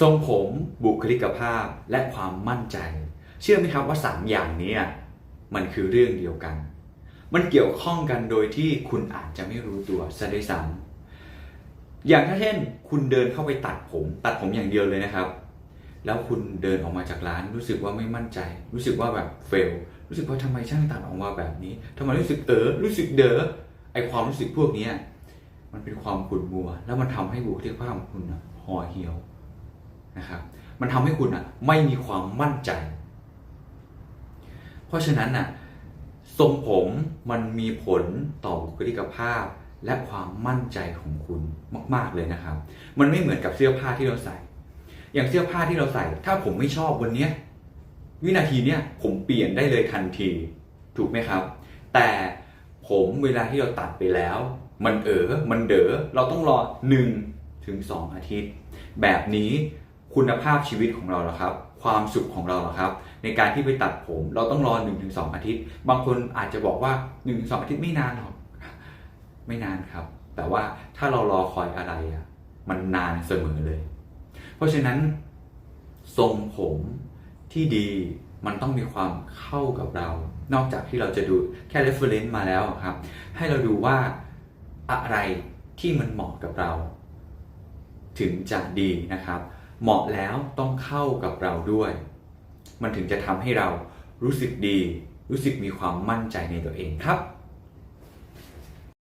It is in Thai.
ทรงผมบุคลิกภาพและความมั่นใจ เชื่อไหมครับว่าสามอย่างนี้มันคือเรื่องเดียวกัน มันเกี่ยวข้องกันโดยที่คุณอาจจะไม่รู้ตัวซะด้วยซ้ำอย่างถ้าเช่น คุณเดินเข้าไปตัดผม ตัดผมอย่างเดียวเลยนะครับ แล้วคุณเดินออกมาจากร้านรู้สึกว่าไม่มั่นใจ รู้สึกว่าแบบเฟลรู้สึกว่าทำไมช่างตัดออกมาแบบนี้ทำไมรู้สึกเออรู้สึกเด๋อไอความรู้สึกพวกนี้มันเป็นความขุ่นมัว แล้วมันทำให้บุคลิกภาพของคุณห่อเหี่ยว นะครับมันทำให้คุณอะไม่มีความมั่นใจ เพราะฉะนั้นน่ะทรงผมมันมีผลต่อบุคลิกภาพและความมั่นใจของคุณมาก ๆเลยนะครับ มันไม่เหมือนกับเสื้อผ้าที่เราใส่ อย่างเสื้อผ้าที่เราใส่ ถ้าผมไม่ชอบวันนี้วินาทีเนี้ยผมเปลี่ยนได้เลยทันที ถูกไหมครับ แต่ผมเวลาที่เราตัดไปแล้ว มันเออมันเด๋อเราต้องรอ1ถึง2อาทิตย์ แบบนี้ คุณภาพชีวิตของเราล่ะครับ ความสุขของเราล่ะครับ ในการที่ไปตัดผมเราต้องรอ1ถึง2อาทิตย์ บางคนอาจจะบอกว่า1ถึง2อาทิตย์ไม่นานหรอกไม่นานครับ แต่ว่าถ้าเรารอคอยอะไรอะมันนานเสมอเลย เพราะฉะนั้น ทรงผมที่ดีมันต้องมีความเข้ากับเรา นอกจากที่เราจะดูแค่ reference มาแล้วครับ ให้เราดูว่าอะไรที่มันเหมาะกับเรา ถึงจะดีนะครับ เหมาะแล้วต้องเข้ากับเราด้วย มันถึงจะทำให้เรารู้สึกดี รู้สึกมีความมั่นใจในตัวเองครับ